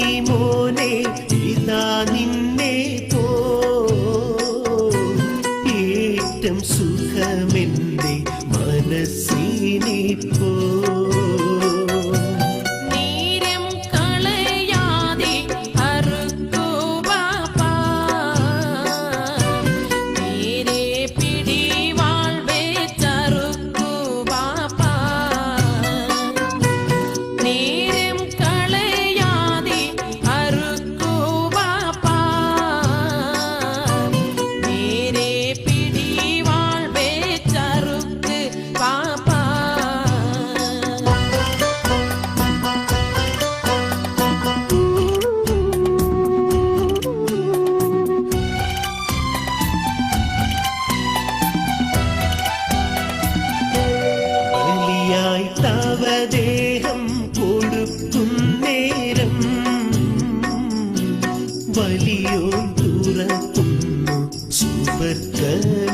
മണിമോനെ ഇതാ നിന്നെ വഴിയോ തുറക്കുന്നു സുവർഗമേഴും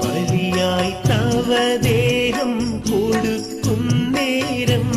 ബലിയായി തവദേഹം കൊടുക്കും നേരം.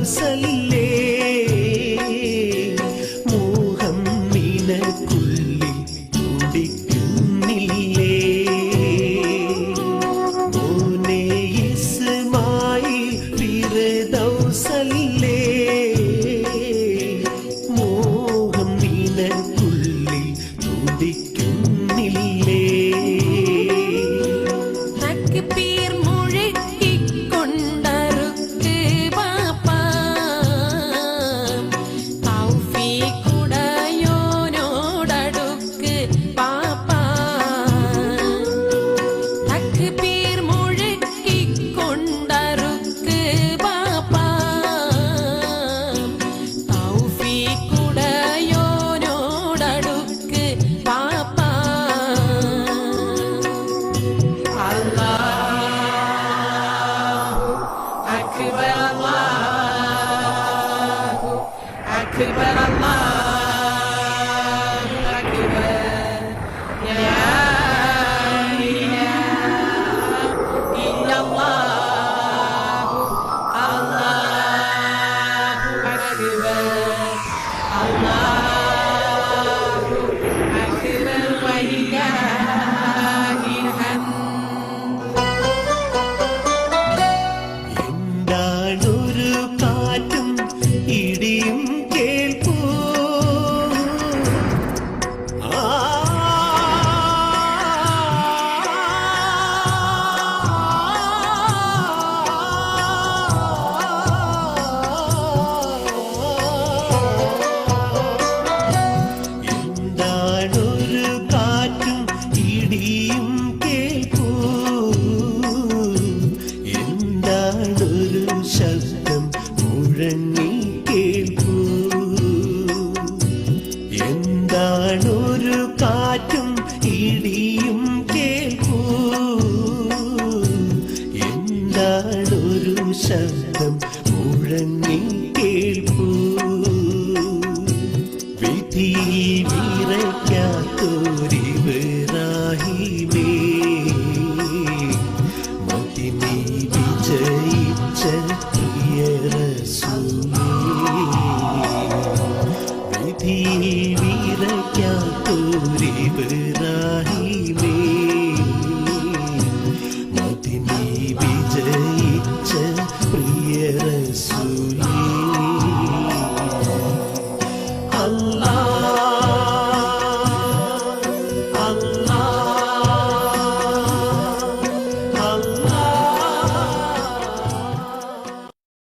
güzel أكبر الله أكبر يا إله إلا الله الله أكبر الله ഗാനം മുഴങ്ങി കേൾപ്പൂ വിധിയെ 啦啦